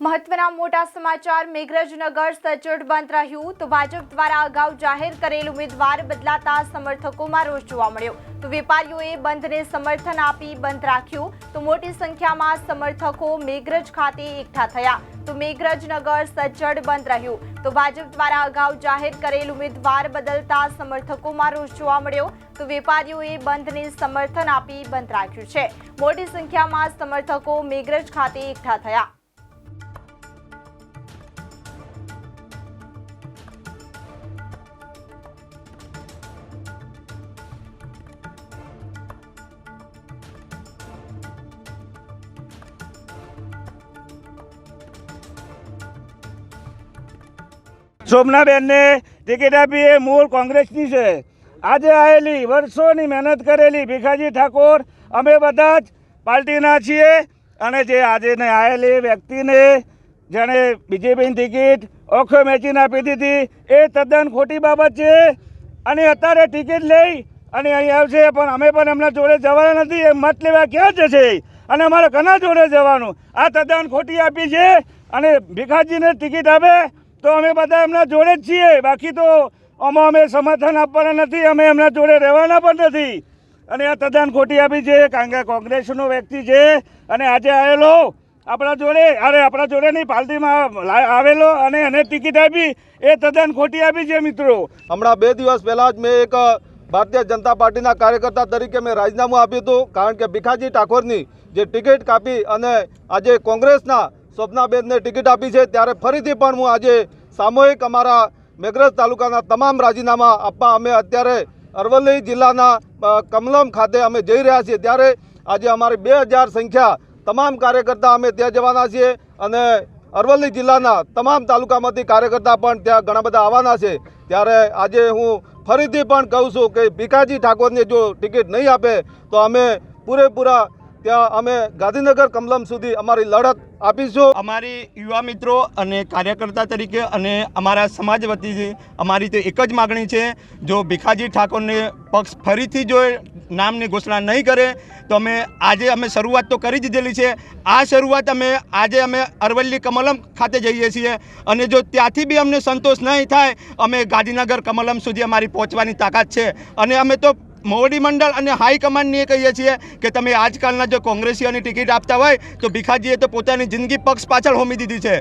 મહત્વના મોટા સમાચાર મેઘરજનગર સચોટ બંધ રહ્યું તો ભાજપ દ્વારા અગાઉ જાહેર કરેલ ઉમેદવાર બદલાતા સમર્થકોમાં રોષ જોવા મળ્યો. તો વેપારીઓએ બંધને સમર્થન આપી બંધ રાખ્યું. તો મોટી સંખ્યામાં સમર્થકો મેઘરજ ખાતે એકઠા થયા. તો મેઘરજનગર સજ્જડ બંધ રહ્યું. તો ભાજપ દ્વારા અગાઉ જાહેર કરેલ ઉમેદવાર બદલતા સમર્થકોમાં રોષ જોવા મળ્યો. તો વેપારીઓએ બંધને સમર્થન આપી બંધ રાખ્યું છે. મોટી સંખ્યામાં સમર્થકો મેઘરજ ખાતે એકઠા થયા. શોભનાબેનને ટિકિટ આપી એ મૂળ કોંગ્રેસની છે. આજે આવેલી વર્ષોની મહેનત કરેલી ભીખાજી ઠાકોર, અમે બધા જ પાર્ટીના છીએ અને જે આજે આવેલી વ્યક્તિને જેણે બીજેપીની ટિકિટ ઓખો મેચીને આપી દીધી, એ તદ્દન ખોટી બાબત છે. અને અત્યારે ટિકિટ લઈ અને અહીં આવશે, પણ અમે પણ એમના જોડે જવાના નથી, એ મત લેવા ક્યાં જશે? અને અમારે ઘણા જોડે જવાનું. આ તદ્દન ખોટી આપી છે અને ભીખાજીને ટિકિટ આપે તો અમે બધા એમના જોડે જ છીએ. બાકી તો આમાં અમે સમર્થન આપવાના નથી, અમે એમના જોડે રહેવાના પણ નથી. અને આ તદ્દન ખોટી આપી છે, કારણ કે કોંગ્રેસનો વ્યક્તિ છે. અને આજે આવેલો આપણા જોડે, અરે આપણા જોડે નહીં લા- આવેલો અને એને ટિકિટ આપી. એ તદ્દન ખોટી આપી છે મિત્રો. હમણાં બે દિવસ પહેલાં જ મેં એક, ભારતીય જનતા પાર્ટીના કાર્યકર્તા તરીકે મેં રાજીનામું આપ્યું હતું. કારણ કે ભીખાજી ઠાકોરની જે ટિકિટ કાપી અને આજે કોંગ્રેસના સ્વપ્નાબેનને ટિકિટ આપી છે. ત્યારે ફરીથી પણ હું આજે સામૂહિક અમારા મેઘરજ તાલુકાના તમામ રાજીનામા આપવા અમે અત્યારે અરવલ્લી જિલ્લાના કમલમ ખાતે અમે જઈ રહ્યા છીએ. ત્યારે આજે અમારી બે સંખ્યા તમામ કાર્યકર્તા અમે ત્યાં જવાના છીએ અને અરવલ્લી જિલ્લાના તમામ તાલુકામાંથી કાર્યકર્તા પણ ત્યાં ઘણા બધા આવવાના છે. ત્યારે આજે હું ફરીથી પણ કહું છું કે ભીખાજી ઠાકોરને જો ટિકિટ નહીં આપે તો અમે પૂરેપૂરા ત્યાં અમે ગાંધીનગર, કમલમ સુધી અમારી લડત આપીશું અમારી યુવા મિત્રો અને કાર્યકર્તા તરીકે અને અમારા સમાજ વતીથી અમારી તો એક જ માગણી છે, જો ભીખાજી ઠાકોરને પક્ષ ફરીથી જો નામની ઘોષણા નહીં કરે, તો અમે આજે અમે શરૂઆત તો કરી દીધેલી છે. આ શરૂઆત અમે આજે અમે અરવલ્લી કમલમ ખાતે જઈએ છીએ અને જો ત્યાંથી બી અમને સંતોષ નહીં થાય, અમે ગાંધીનગર કમલમ સુધી અમારી પહોંચવાની તાકાત છે. અને અમે તો મોવડી મંડળ અને હાઈકમાન્ડને એ કહીએ છીએ કે તમે આજકાલના જો કોંગ્રેસીઓની ટિકિટ આપતા હોય, તો ભીખાજીએ તો પોતાની જિંદગી પક્ષ પાછળ હોમી દીધી છે.